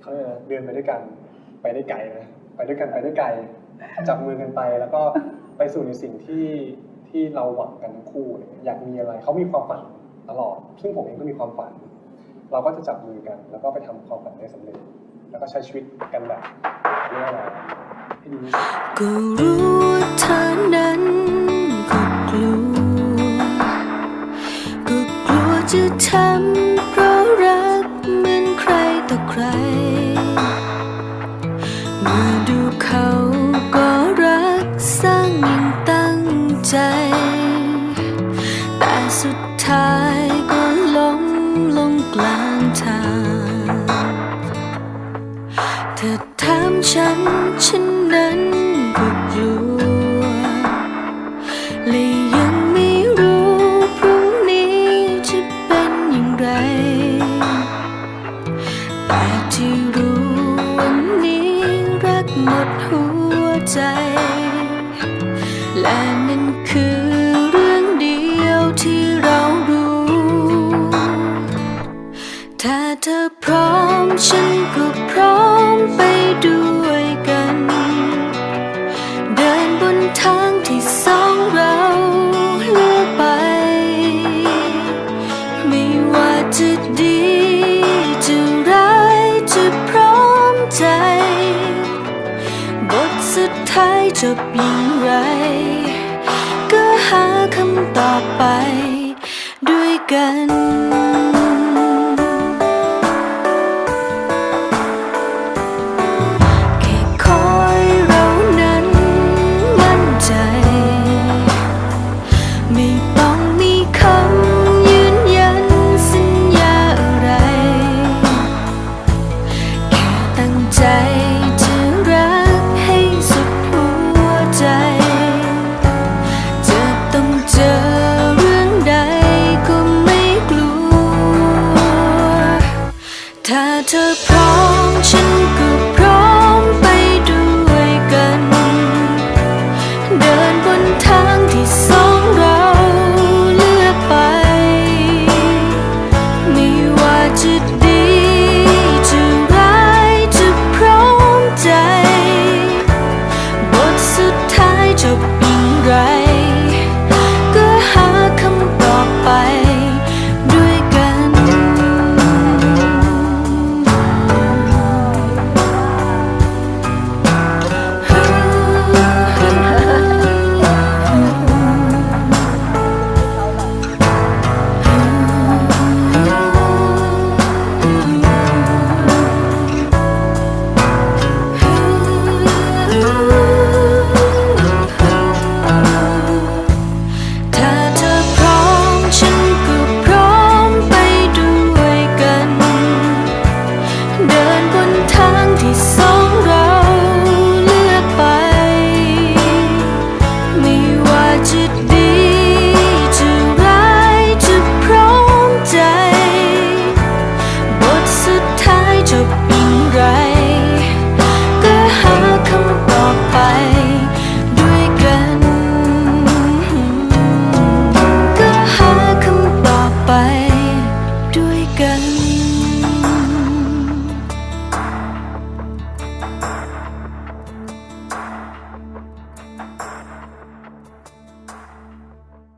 เขาเรียนะเดินไปด้วยกันไปได้ไกลนะไปด้วยกันไปได้ไกลจับมือกันไปแล้วก็ไปสู่ในสิ่งที่ที่เราหวังกันทั้งคู่ อยากมีอะไรเขามีความฝันตลอด ซึ่งผมเองก็มีความฝัน เราก็จะจับมือกัน แล้วก็ไปทำความฝันได้สำเร็จ แล้วก็ใช้ชีวิตกันแบบเรียกว่าอะไรให้ดีที่สุดก็รู้เธอนั้นก็กลัวก็กลัวจะทำ ไร แต่ที่รู้วันนี้รักหมดหัวใจ และนั่นคือเรื่องเดียวที่เรารู้ ถ้าเธอพร้อมฉันก็พร้อมไปด้วยกัน เดินบนทาง จะดีจะร้ายจะพร้อมใจ บทสุดท้ายจบอย่างไร ก็หาคำตอบไปด้วยกัน